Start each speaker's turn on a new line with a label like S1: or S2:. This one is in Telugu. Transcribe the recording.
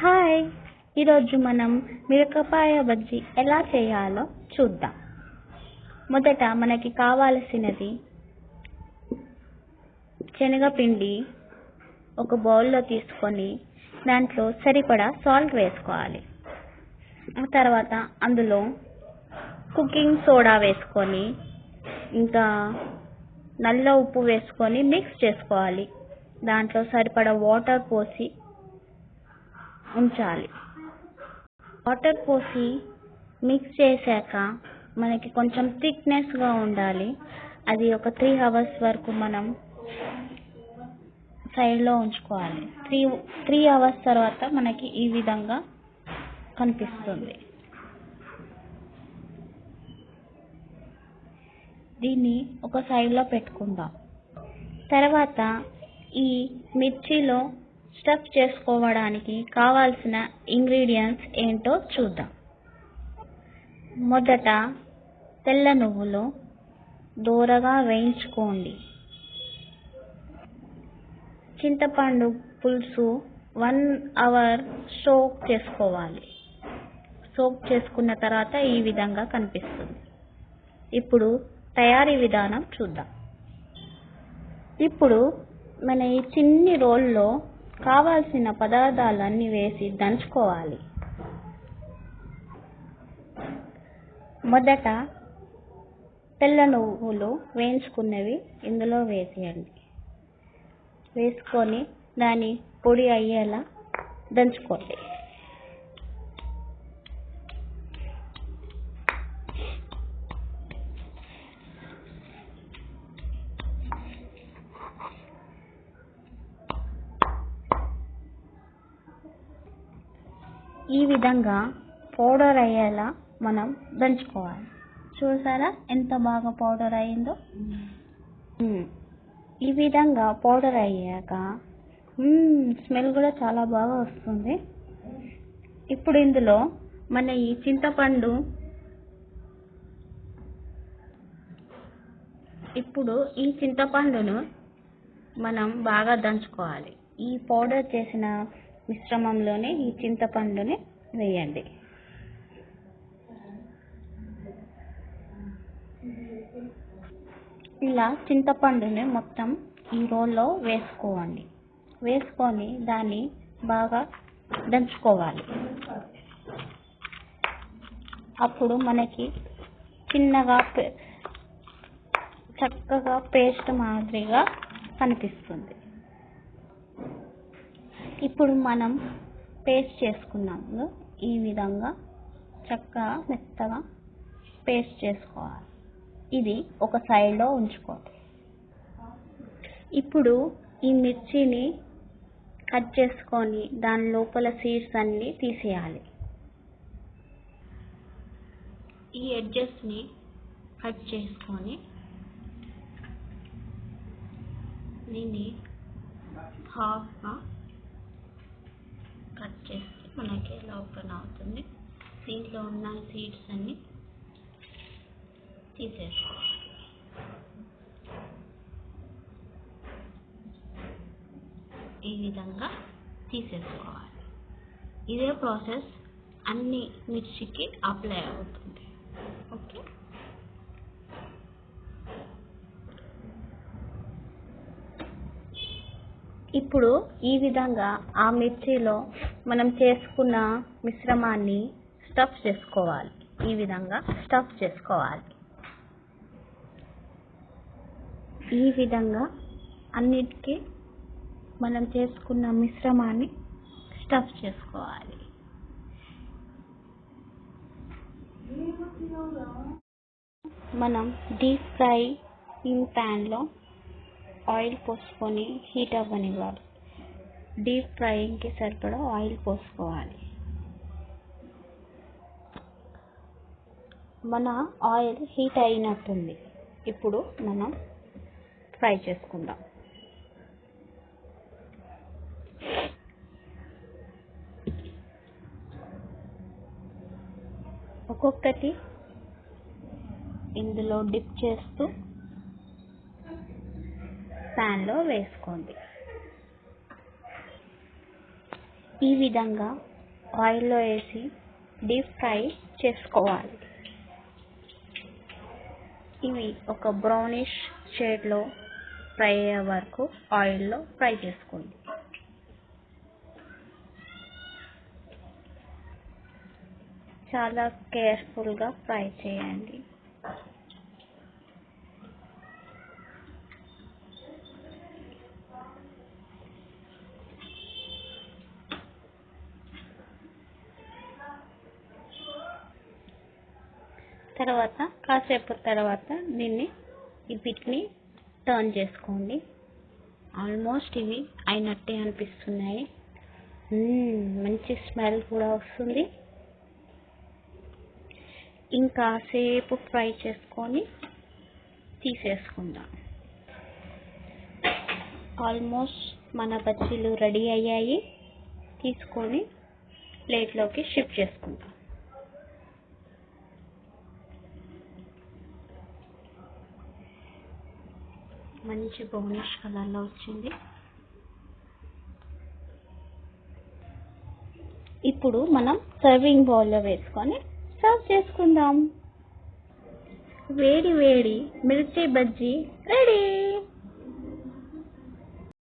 S1: హాయ్. ఈరోజు మనం మిరపకాయ బజ్జీ ఎలా చేయాలో చూద్దాం. మొదట మనకి కావాల్సినది శనగపిండి ఒక బౌల్లో తీసుకొని దాంట్లో సరిపడా సాల్ట్ వేసుకోవాలి. ఆ తర్వాత అందులో కుకింగ్ సోడా వేసుకొని ఇంకా నల్ల ఉప్పు వేసుకొని మిక్స్ చేసుకోవాలి. దాంట్లో సరిపడా వాటర్ పోసి ఉంచాలి. వాటర్ పోసి మిక్స్ చేశాక మనకి కొంచెం థిక్నెస్గా ఉండాలి. అది ఒక త్రీ అవర్స్ వరకు మనం సైడ్లో ఉంచుకోవాలి. త్రీ త్రీ అవర్స్ తర్వాత మనకి ఈ విధంగా కనిపిస్తుంది. దీన్ని ఒక సైడ్లో పెట్టుకుందాం. తర్వాత ఈ మిర్చిలో స్టఫ్ చేసుకోవడానికి కావాల్సిన ఇంగ్రీడియంట్స్ ఏంటో చూద్దాం. మొదట తెల్ల నువ్వులు దోరగా వేయించుకోండి. చింతపండు పులుసు వన్ అవర్ సోక్ చేసుకోవాలి. సోక్ చేసుకున్న తర్వాత ఈ విధంగా కనిపిస్తుంది. ఇప్పుడు తయారీ విధానం చూద్దాం. ఇప్పుడు మన ఈ చిన్ని రోల్లో కావాల్సిన పదార్థాలన్నీ వేసి దంచుకోవాలి. మొదట తెల్ల నువ్వులు వేయించుకున్నవి ఇందులో వేసేయండి. వేసుకొని దాన్ని పొడి అయ్యేలా దంచుకోండి. ఈ విధంగా పౌడర్ అయ్యేలా మనం దంచుకోవాలి. చూసారా ఎంత బాగా పౌడర్ అయిందో. ఈ విధంగా పౌడర్ అయ్యాక స్మెల్ కూడా చాలా బాగా వస్తుంది. ఇప్పుడు ఇందులో మన ఈ చింతపండు ఇప్పుడు ఈ చింతపండును మనం బాగా దంచుకోవాలి. ఈ పౌడర్ చేసిన మిశ్రమంలోనే ఈ చింతపండుని వేయండి. ఇలా చింతపండుని మొత్తం ఈ రోల్లో వేసుకోండి. వేసుకొని దాన్ని బాగా దంచుకోవాలి. అప్పుడు మనకి చిన్నగా పే- చక్కగా పేస్ట్ మాదిరిగా కనిపిస్తుంది. ఇప్పుడు మనం పేస్ట్ చేసుకున్నాము ఈ విధంగా చక్కగా మెత్తగా పేస్ట్ చేసుకోవాలి. ఇది ఒక సైడ్లో ఉంచుకోండి ఇప్పుడు ఈ మిర్చిని కట్ చేసుకొని దాని లోపల సీడ్స్ అన్నీ తీసేయాలి. ఈ ఎడ్జెస్ని కట్ చేసుకొని దీన్ని హాఫ్గా చేస్తే మనకి ఇలా ఓపెన్ అవుతుంది. దీంట్లో ఉన్న సీడ్స్ అన్ని తీసేసుకోవాలి. ఈ విధంగా తీసేసుకోవాలి. ఇదే ప్రాసెస్ అన్ని మిర్చికి అప్లై అవుతుంది. ఇప్పుడు ఈ విధంగా ఆ మిర్చిలో మనం చేసుకున్న మిశ్రమాన్ని స్టఫ్ చేసుకోవాలి. ఈ విధంగా స్టఫ్ చేసుకోవాలి. ఈ విధంగా అన్నిటికీ మనం చేసుకున్న మిశ్రమాన్ని స్టఫ్ చేసుకోవాలి. మనం డీప్ ఫ్రై ఇన్ ప్యాన్లో ఆయిల్ పోసుకొని హీట్ అవ్వనివ్వాలి. డీప్ ఫ్రైయింగ్కి సరిపడా ఆయిల్ పోసుకోవాలి. మన ఆయిల్ హీట్ అయినట్టుంది. ఇప్పుడు మనం ఫ్రై చేసుకుందాం. ఒక్కొక్కటి ఇందులో డిప్ చేస్తూ ప్యాన్లో వేసుకోండి. ఈ విధంగా ఆయిల్లో వేసి డీప్ ఫ్రై చేసుకోవాలి. ఇవి ఒక బ్రౌనిష్ షేడ్లో ఫ్రై అయ్యే వరకు ఆయిల్లో ఫ్రై చేసుకోండి. చాలా కేర్ఫుల్గా ఫ్రై చేయండి. తర్వాత కాసేపు తర్వాత దీన్ని ఈ పిట్ని టర్న్ చేసుకోండి. ఆల్మోస్ట్ ఇవి అయినట్టే అనిపిస్తున్నాయి. మంచి స్మెల్ కూడా వస్తుంది. ఇంకాసేపు ఫ్రై చేసుకొని తీసేసుకుందాం. ఆల్మోస్ట్ మన బజ్జీలు రెడీ అయ్యాయి. తీసుకొని ప్లేట్లోకి షిఫ్ట్ చేసుకుందాం. మంచి బ్రౌనిష్ కలర్లో వచ్చింది. ఇప్పుడు మనం సర్వింగ్ బౌల్లో వేసుకొని సర్వ్ చేసుకుందాం. వేడి వేడి మిర్చి బజ్జీ రెడీ.